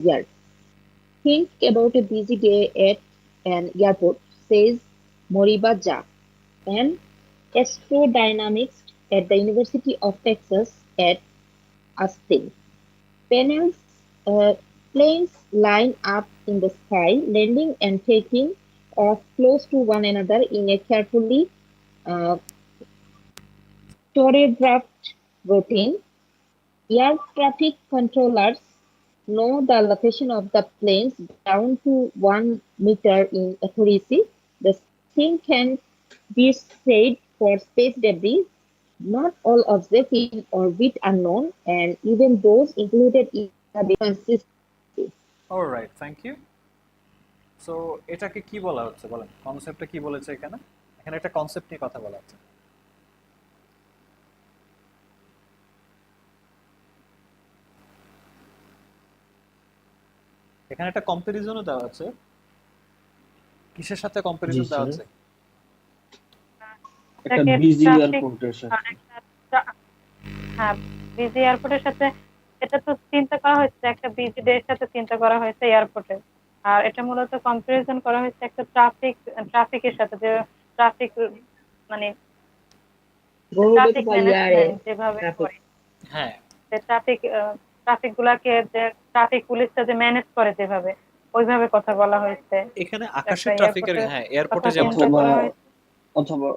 years. Think about a busy day at an airport, says Moriba Jah, an astrodynamist at the University of Texas at Austin. Panels, uh, planes line up in the sky, landing and taking off close to one another in a carefully uh, choreographed routine. Air traffic controllers know the location of the planes down to one meter in accuracy. The same can be said for space debris. Not all objects in orbit are known, and even those included in the consist all right thank you so এটাকে কি বলা হচ্ছে বলেন কনসেপ্টটা কি বলেছে এখানে এখানে একটা কনসেপ্ট নিয়ে কথা বলা হচ্ছে এখানে একটা কম্পারিজনও দেওয়া আছে। কিসের সাথে কম্পারিজন দেওয়া আছে? একটা বিজি এয়ারপোর্টের সাথে। আর হ্যাঁ বিজি এয়ারপোর্টের সাথে এটা তো চিন্তা করা হয়েছে একটা বিজি ডে সাথে চিন্তা করা হয়েছে এয়ারপোর্টে আর এটা মূলত কম্পারিজন করা হয়েছে একটা ট্রাফিক ট্রাফিকের সাথে যে ট্রাফিক মানে ট্রাফিক যেভাবে হ্যাঁ। যে ট্রাফিক ট্রাফিক গুলাকে যে ট্রাফিক পুলিশটা যে ম্যানেজ করে যেভাবে ওইভাবে কথা বলা হয়েছে। এখানে আকাশের ট্রাফিকের হ্যাঁ এয়ারপোর্টে যেমন অথবা।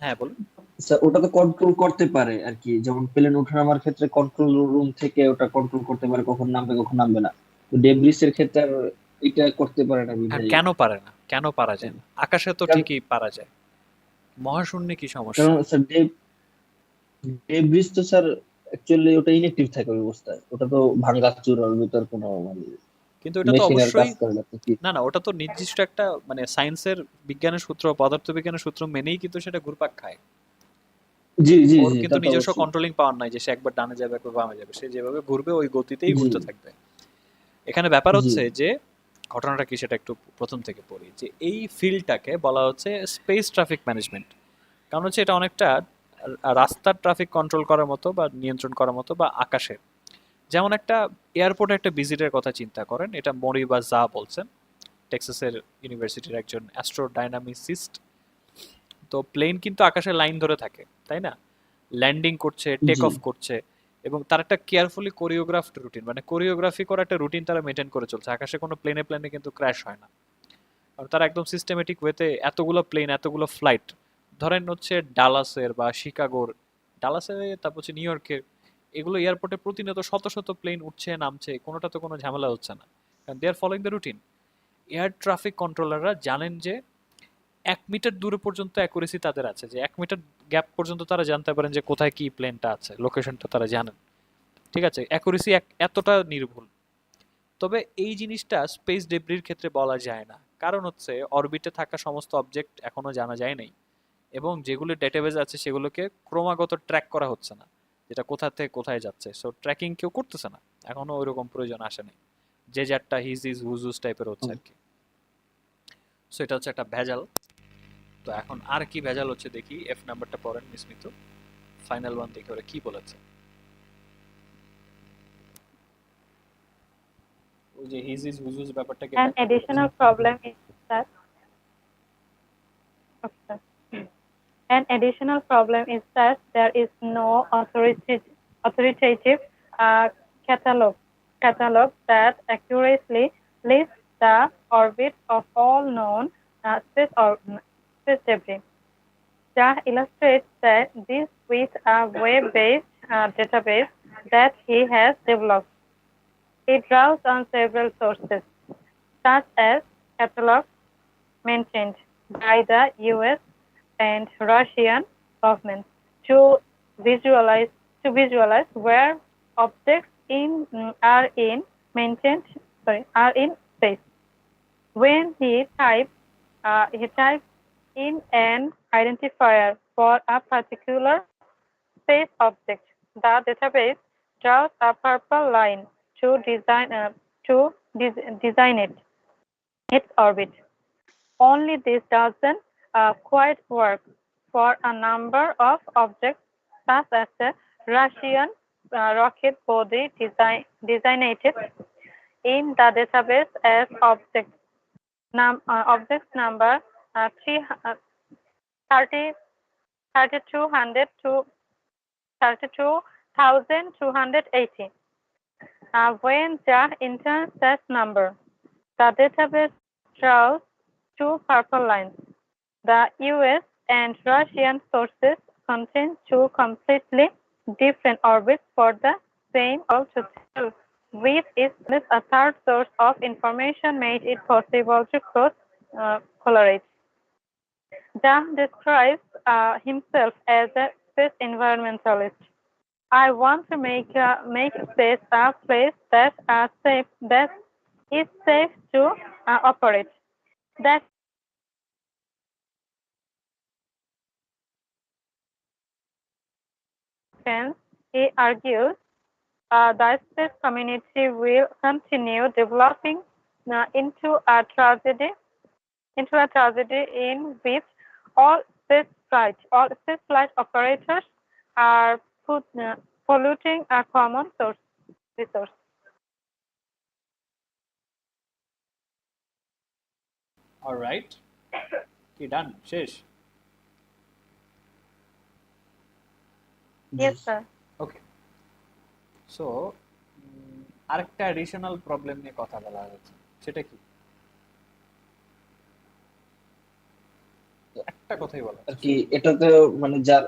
হ্যাঁ বলুন। স্যার ওটা তো কন্ট্রোল করতে পারে আর কি যেমন প্লেন ওঠানামার ক্ষেত্রে কন্ট্রোল রুম থেকে ওটা কন্ট্রোল করতে পারে কখন নামবে কখন নামবে না। তো ডেব্রিস এর ক্ষেত্রে এটা করতে পারে না কেন পারে না? কেন পারা যায় না? আকাশে তো ঠিকই পারা যায়। মহাশূন্যে কি সমস্যা? কারণ স্যার ডেব ডেব্রিস তো স্যার অ্যাকচুয়ালি ওটা ইনএক্টিভ থাকে ওই অবস্থায়। ওটা তো ভাঙ্গা চুরার ভিতর কোনো মানে কিন্তু এটা তো অবশ্যই না না ওটা তো নির্দিষ্ট একটা মানে সায়েন্সের বিজ্ঞানের সূত্র পদার্থবিজ্ঞানের সূত্র মেনেই কিন্তু সেটা ঘুরপাক খায়। জি জি ওর কিন্তু নিজস্ব কন্ট্রোলিং পাওয়ার নাই যে সে একবার ডানে যাবে একবার বামে যাবে সে যেভাবে ঘুরবে ওই গতিতেই ঘুরতে থাকবে। এখানে ব্যাপার হচ্ছে যে ঘটনাটা কি সেটা একটু প্রথম থেকে পড়ি যে এই ফিল্ডটাকে বলা হচ্ছে স্পেস ট্রাফিক ম্যানেজমেন্ট কারণ হচ্ছে এটা অনেকটা রাস্তার ট্রাফিক কন্ট্রোল করার মতো বা নিয়ন্ত্রণ করার মতো বা আকাশের যেমন একটা এয়ারপোর্টে একটা ভিজিটের কথা চিন্তা করেন এটা মরি বা জা বলছেন টেক্সাসের ইউনিভার্সিটির একজন অ্যাস্ট্রোডাইনামিসিস্ট তো প্লেন কিন্তু আকাশে লাইন ধরে থাকে তাই না? ল্যান্ডিং করছে টেক অফ করছে এবং তার একটা কেয়ারফুলি কোরিওগ্রাফড রুটিন মানে কোরিওগ্রাফি করা একটা রুটিন তারা মেনটেন করে চলছে। আকাশে কোনো প্লেনে প্লেনে কিন্তু ক্র্যাশ হয় না। কারণ তারা একদম সিস্টেমেটিক ওয়েতে এতগুলো প্লেন এতগুলো ফ্লাইট ধরেন হচ্ছে ডালাসের বা শিকাগোর ডালাসে তারপর হচ্ছে নিউ ইয়র্কের, এগুলো এয়ারপোর্টে প্রতিনিয়ত শত শত প্লেন উঠছে, নামছে কোনোটা তো কোনো ঝামেলা হচ্ছে না। কারণ they are following the routine air traffic কন্ট্রোলাররা জানেন যে এক মিটার দূরে পর্যন্ত অ্যাকুরেসি তাদের আছে, যে এক মিটার গ্যাপ পর্যন্ত তারা জানতে পারেন যে কোথায় কি প্লেনটা আছে লোকেশনটা তারা জানেন। ঠিক আছে? অ্যাকুরেসি এতটা নির্ভুল। তবে এই জিনিসটা স্পেস ডেব্রির ক্ষেত্রে বলা যায় না। কারণ হচ্ছে অরবিটে থাকা সমস্ত অবজেক্ট এখনও জানা যায় নাই। এবং যেগুলো ডেটাবেজ আছে সেগুলোকে ক্রমাগত ট্র্যাক করা হচ্ছে না যেটা কোথা থেকে কোথায় যাচ্ছে। সো ট্র্যাকিং কেউ করতেছে না। এখনও ওইরকম প্রয়োজন আসেনি যে যারটা হিজ ইজ হুজুজ টাইপের হচ্ছে আর কি সো এটা হচ্ছে একটা ভেজাল। তো এখন আর কি ভেজাল হচ্ছে দেখি। এফ নাম্বারটা পড়েন মিসমিত ফাইনাল ওয়ান দেখে ওরা কি বলেছে। ওই যে হিজ ইজ হুজুজ ব্যাপারটা কি An additional problem is that okay. An additional problem is that there is no authoritative, authoritative uh, catalog catalog that accurately lists the orbit of all known uh, space or space debris. Jah illustrates that this with a web-based uh, database that he has developed. He draws on several sources, such as catalogs maintained by the US and Russian governments to visualize to visualize where objects in mm, are in maintained sorry are in space. When he types uh, he types in an identifier for a particular space object, the database draws a purple line to design uh, to des- design it its orbit. Only this doesn't uh, quite work for a number of objects such as the Russian uh, rocket body design, designated in the database as object, num, uh, object number uh, 3, uh, 30, 3200 to 32,280. Uh, when the enters number, the database draws two purple lines. The US and Russian sources contain two completely different orbits for the same altogether. With is a third source of information made it possible to cross uh, correlate. Jung describes uh, himself as a space environmentalist. I want to make uh, make space a place that safe that is safe to uh, operate. That defense, he argues uh, the space community will continue developing uh, into a tragedy, into a tragedy in which all space flight, all space flight operators are put, uh, polluting a common source resource. All right. Okay, done. Shesh. Yes, sir. Okay so আরেকটা additional problem নিয়ে কথা বলা হয়েছে। সেটা কি? একটা কথাই বলা আর কি এটাতে মানে যার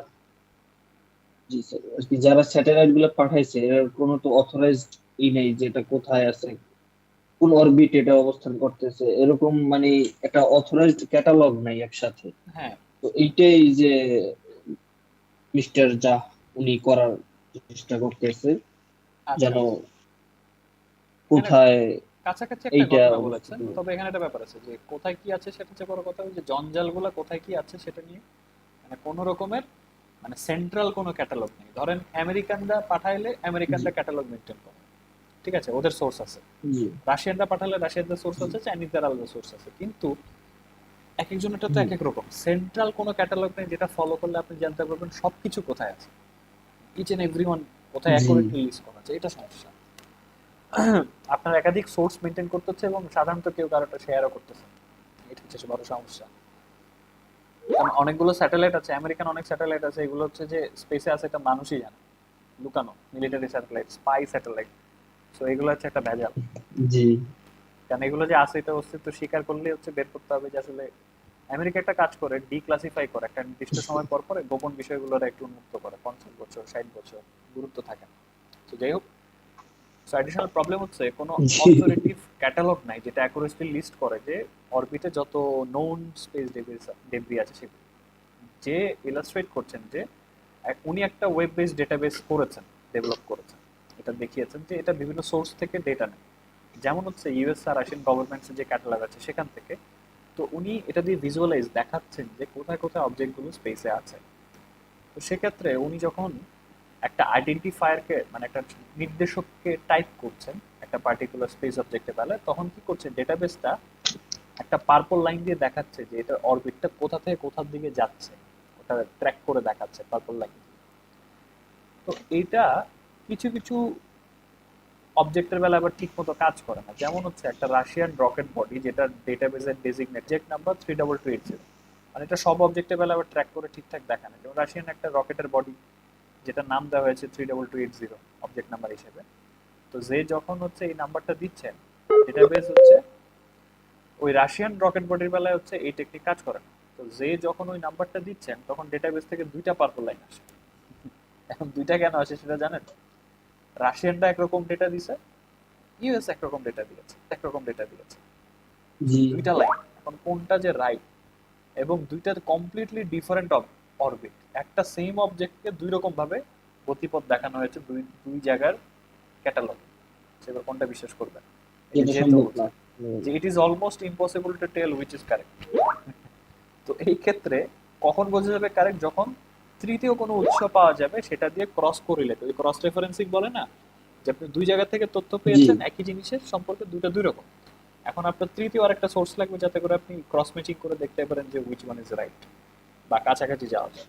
জি স্যার আর কি যারা স্যাটেলাইটগুলো পাঠাইছে এর কোনো তো অথরাইজড ই নেই যে এটা কোথায় আছে কোন অরবিট এটা অবস্থান করতেছে। এরকম মানে একটা অথরাইজড ক্যাটালগ নাই একসাথে। হ্যাঁ। তো এইটাই যে মিস্টার যা উনি করার চেষ্টা করতেছে আচ্ছা, যেন কোথায় কাছাকাছি একটা ঘটনা বলেছেন তবে এখানে একটা ব্যাপার আছে যে কোথায় কি আছে সেটা হচ্ছে বড় কথা যে জঞ্জালগুলো কোথায় কি আছে সেটা নিয়ে মানে কোন রকমের মানে সেন্ট্রাল কোনো ক্যাটালগ নেই। ধরেন আমেরিকানরা পাঠাইলে আমেরিকানরা ক্যাটালগ মেনটেন করে ঠিক আছে ওদের সোর্স আছে। রাশিয়ানরা পাঠালে রাশিয়ানদের সোর্স আছে চাইনিজদের আলাদা সোর্স আছে কিন্তু এক একজনেরটা তো এক এক রকম। সেন্ট্রাল কোনো ক্যাটালগ নেই যেটা ফলো করলে আপনি জানতে পারবেন সবকিছু কোথায় আছে। ইচ এন্ড এভরি ওয়ান কোথায়। অ্যাকুরেটলি লিস্ট করা আছে এটা সমস্যা। আপনার একাধিক সোর্স মেনটেন করতে হচ্ছে এবং সাধারণত কেউ কারোটা শেয়ারও করতেছে এটা হচ্ছে বড় সমস্যা। কারণ অনেকগুলো স্যাটেলাইট আছে আমেরিকান অনেক স্যাটেলাইট আছে এগুলো হচ্ছে যে স্পেসে আছে এটা মানুষই জানে লুকানো military satellite spy satellite so এগুলো হচ্ছে একটা ভেজাল। জি। কারণ এগুলো যে আছে এটা অস্তিত্ব স্বীকার করলে হচ্ছে বের করতে হবে যে আসলে আমেরিকা একটা কাজ করে ডিক্লাসিফাই করে একটা নির্দিষ্ট সময় পর পরে গোপন বিষয়গুলোর একটু উন্মুক্ত করে পঞ্চাশ বছর ষাট বছর গুরুত্ব থাকে না। তো যাই হোক সো অ্যাডিশনাল প্রবলেম হচ্ছে কোনো অথরিটিভ ক্যাটালগ নাই যেটা অ্যাকুরেটলি লিস্ট করে যে অরবিটে যত নোন স্পেস ডেব্রি আছে সেগুলো। যে ইলাস্ট্রেট করছেন যে উনি একটা ওয়েব বেসড ডেটাবেস করেছেন ডেভেলপ করেছেন। এটা দেখিয়েছেন যে এটা বিভিন্ন সোর্স থেকে ডেটা নেয়। যেমন হচ্ছে ইউএস আর রাশিয়ান গভর্নমেন্টসের যে ক্যাটালগ আছে সেখান থেকে তো উনি এটা দিয়ে ভিজুয়ালাইজ দেখাচ্ছেন যে কোথায় কোথায় অবজেক্টগুলো স্পেসে আছে। তো সেক্ষেত্রে উনি যখন একটা আইডেন্টিফায়ারকে মানে একটা নির্দেশককে টাইপ করছেন একটা পার্টিকুলার স্পেস অবজেক্টে পেলে তখন কি করছে ডেটাবেসটা একটা পার্পল লাইন দিয়ে দেখাচ্ছে যে এটা অরবিটটা কোথা থেকে কোথার দিকে যাচ্ছে। ওটা ট্র্যাক করে দেখাচ্ছে পার্পল লাইন তো এইটা কিছু কিছু অবজেক্টের বেলা আবার ঠিক মতো কাজ করে না। যেমন হচ্ছে একটা রাশিয়ান রকেট বডি যেটা ডেটাবেসের ডেজিগনেট জেক number three double two eight zero মানে এটা সব অবজেক্টের বেলা আবার ট্র্যাক করে ঠিকঠাক দেখা না যেমন রাশিয়ান একটা রকেটের বডি যেটা নাম দেওয়া হয়েছে three double two eight zero object number হিসেবে। তো যে যখন হচ্ছে এই নাম্বারটা দিচ্ছেন ডেটাবেস হচ্ছে, ওই রাশিয়ান রকেট বডির বেলায় হচ্ছে এই টেকনিক কাজ করে না। তো যে যখন ওই নাম্বারটা দিচ্ছেন, তখন ডেটাবেস থেকে দুইটা পার্পল লাইন আসে। এখন দুইটা কেন আসে সেটা জানেন? রাশিয়ানরা একরকম ডেটা দিছে ইউএস একরকম ডেটা দিয়েছে একরকম ডেটা দিয়েছে। জি। দুইটা লাইন এখন কোনটা যে রাইট এবং দুইটা কমপ্লিটলি ডিফারেন্ট অরবিট একটা সেম অবজেক্টকে দুই রকম ভাবে গতিপথ দেখানো হয়েছে দুই দুই জায়গার ক্যাটালগ সেবার কোনটা বিশ্বাস করবেন? যে it is almost impossible to tell which is correct তো এই ক্ষেত্রে কখন বোঝা যাবে কারেক্ট যখন তৃতীয় কোনো উৎস পাওয়া যাবে সেটা দিয়ে ক্রস করিলেট ওই ক্রস রেফারেন্সিং বলে না যে আপনি দুই জায়গা থেকে তথ্য পেয়েছেন একই জিনিসের সম্পর্কে দুইটা দুই রকম। এখন আপনার তৃতীয় আরেকটা সোর্স লাগবে যাতে করে আপনি ক্রস ম্যাচিং করে দেখতে পারেন যে উইচ ওয়ান ইজ রাইট বা কাছাকাছি যাওয়া যায়।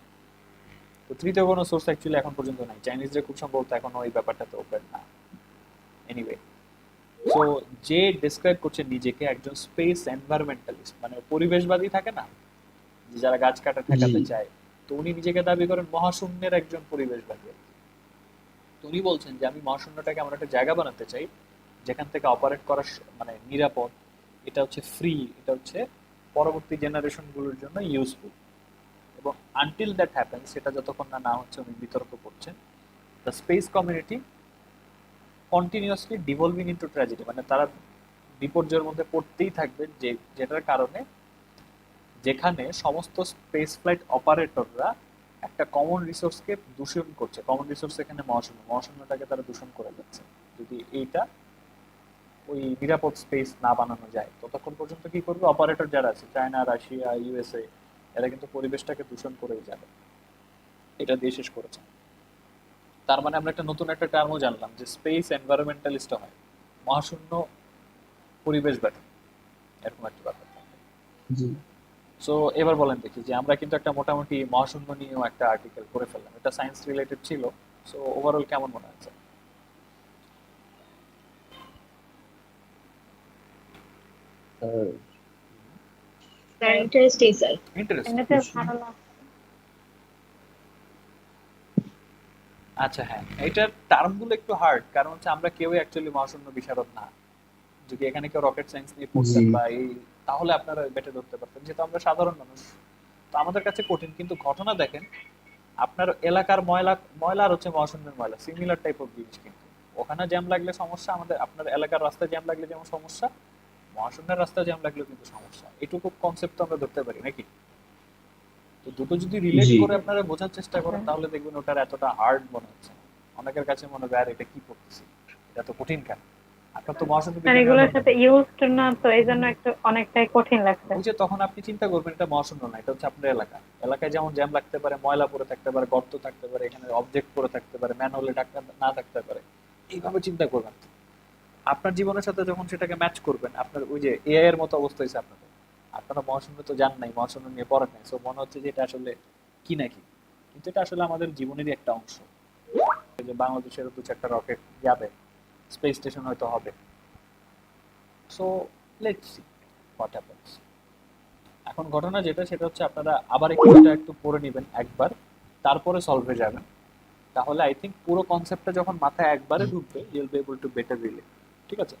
তো তো তৃতীয় কোনো সোর্স অ্যাকচুয়ালি এখন পর্যন্ত নাই। চাইনিজরা খুব সম্ভবত এখনও এই ব্যাপারটাতে ওপেন না। এনিওয়ে সো যে ডিসক্রাইব করছে নিজেকে একজন স্পেস এনভায়রনমেন্টালিস্ট মানে পরিবেশবাদী থাকে না যে যারা গাছ কাটা ঠেকাতে চায়। তো উনি নিজেকে দাবি করেন মহাশূন্যের একজন পরিবেশবাদী। তো উনি বলছেন যে, আমি মহাশূন্যটাকে এমন একটা জায়গা বানাতে চাই, যেখান থেকে অপারেট করা মানে নিরাপদ। এটা হচ্ছে ফ্রি এটা হচ্ছে পরবর্তী জেনারেশনগুলোর জন্য ইউজফুল এবং আনটিল দ্যাট হ্যাপেন সেটা যতক্ষণ না না হচ্ছে, উনি বিতর্ক করছেন। The space community continuously devolving into tragedy মানে তারা বিপর্যয়ের মধ্যে পড়তেই থাকবে যে, যেটার কারণে যেখানে সমস্ত স্পেস ফ্লাইট অপারেটররা একটা কমন রিসোর্সকে দূষণ করছে। কমন রিসোর্স এখানে মহাশূন্য। মহাশূন্যটাকে তারা দূষণ করে যাচ্ছে যদি এইটা ওই নিরাপদ স্পেস না বানানো যায়, ততক্ষণ পর্যন্ত কি করবে? অপারেটর যারা আছে চায়না রাশিয়া ইউএসএ এরা কিন্তু পরিবেশটাকে দূষণ করেই যাবে। এটা দিয়ে শেষ করেছে। তার মানে আমরা একটা নতুন একটা টার্মও জানলাম, যে স্পেস এনভায়রনমেন্টালিস্ট হয়। মহাশূন্য পরিবেশবাদী এরকম একটা ব্যাপার। থাকে সো এবার বলেন দেখি যে আমরা কিন্তু একটা মোটামুটি মহাশূন্য নিয়েও একটা আর্টিকেল করে ফেললাম। এটা সায়েন্স রিলেটেড ছিল। সো ওভারঅল কেমন মনে ইন্টারেস্টিং স্যার ইন্টারেস্টিং লাগছে আচ্ছা হ্যাঁ। এটার টার্মগুলো একটু হার্ড কারণ হচ্ছে আমরা কেউই অ্যাকচুয়ালি মহাশূন্য বিশারদ না। যদি এখানে কেউ রকেট সায়েন্স নিয়ে পড়তেন বা এই তাহলে আপনারা বেটে ধরতে পারতেন যেহেতু আমরা সাধারণ মানুষ। তো আমাদের কাছে কঠিন কিন্তু ঘটনা দেখেন আপনার এলাকার ময়লা ময়লা আর হচ্ছে মহাশূন্যের ময়লা সিমিলার টাইপ অফ জিনিস কিন্তু। ওখানে জ্যাম লাগলে সমস্যা আমাদের আপনার এলাকার রাস্তায় জ্যাম লাগলে যেমন সমস্যা মহাশূন্যের রাস্তায় জ্যাম লাগলেও কিন্তু সমস্যা। এটুকু কনসেপ্ট আমরা ধরতে পারি নাকি? তো দুটো যদি রিলেট করে আপনারা বোঝার চেষ্টা করেন তাহলে দেখবেন ওটার এতটা হার্ড মনে হচ্ছে। অনেকের কাছে মনে হয় আর এটা কি পড়তেছি এটা তো কঠিন কেন? আপনার তো মহাশূন্য আর এগুলোর সাথে ইউজড না তো এই জন্য একটু অনেকটাই কঠিন লাগছে। ওই তখন আপনি চিন্তা করবেন এটা মহাশূন্য না এটা হচ্ছে আপনার এলাকা। এলাকায় যেমন জ্যাম লাগতে পারে ময়লা পড়ে থাকতে পারে গর্ত থাকতে পারে এখানে অবজেক্ট পড়ে থাকতে পারে ম্যানুয়ালি না থাকতে পারে এইভাবে চিন্তা করবেন। আপনার জীবনের সাথে যখন সেটাকে ম্যাচ করবেন আপনার ওই যে এআই এর মতো অবস্থা হয়েছে আপনাদের। আপনারা মহাশূন্য তো জান নাই মহাশূন্য নিয়ে পড়েন নাই সো মনে হচ্ছে যে এটা আসলে কি নাকি কিন্তু এটা আসলে আমাদের জীবনেরই একটা অংশ। যে বাংলাদেশের দু চারটা রকেট যাবে স্পেস স্টেশন হয়তো হবে। So let's see what happens এখন ঘটনা যেটা, সেটা হচ্ছে আপনারা আবার একটু একটু পড়ে নেবেন একবার, তারপরে সলভে যাবেন তাহলে আই থিঙ্ক পুরো কনসেপ্টটা যখন মাথায় একবারে ঢুকবে you'll be able to better relate ঠিক আছে?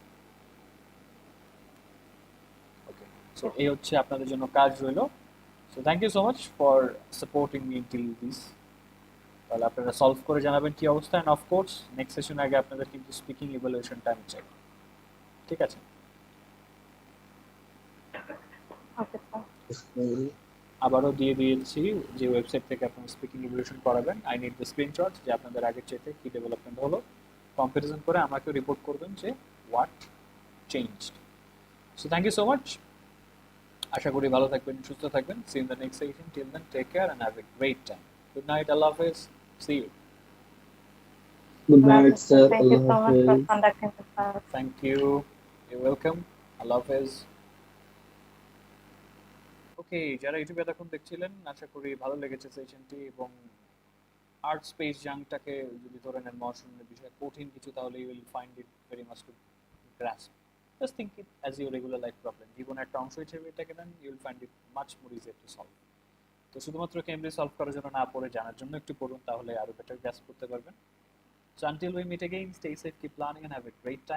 ওকে সো এই হচ্ছে আপনাদের জন্য কাজ রইল। So thank you so much for supporting me till this তাহলে আপনারা সলভ করে জানাবেন কি অবস্থা অ্যান্ড অফকোর্স নেক্সট সেশন আগে আপনাদের কিন্তু স্পিকিং ইভ্যালুয়েশনটা আমি চাই ঠিক আছে? আবারও দিয়ে দিয়েছি যে ওয়েবসাইট থেকে আপনারা স্পিকিং ইভলিউশন করাবেন। আই নিড দ্য স্ক্রিনশট যে আপনাদের আগের চাইতে কি ডেভেলপমেন্ট হলো। কম্পারিজন করে আমাকে রিপোর্ট করবেন যে what change so thank you so much আশা করি ভালো থাকবেন সুস্থ থাকবেন। See in the next session till then take care and have a great time good night আল্লাহ হাফেজ। Good night sir thank you Allah so much for হাফেজ conducting this class thank you you welcome আল্লাহ হাফেজ okay যারা ইউটিউবে এতক্ষণ দেখছিলেন আশা করি ভালো লেগেছে সেশনটি এবং আর্ট স্পেস জাংটাকে যদি ধরে নেন মহাশূন্যের বিষয়ে কঠিন কিছু তাহলে you will find it very much to grasp just think it as your regular life problem জীবনের একটা অংশ হিসেবে এটাকে নেন you will find it much more easier to solve তো শুধুমাত্র কেমব্রিজ সলভ করার জন্য না পড়ে জানার জন্য একটু পড়ুন, তাহলে আরও বেটার গ্যাস করতে পারবেন। So until we meet again stay safe কি প্ল্যানিং হ্যাভ এ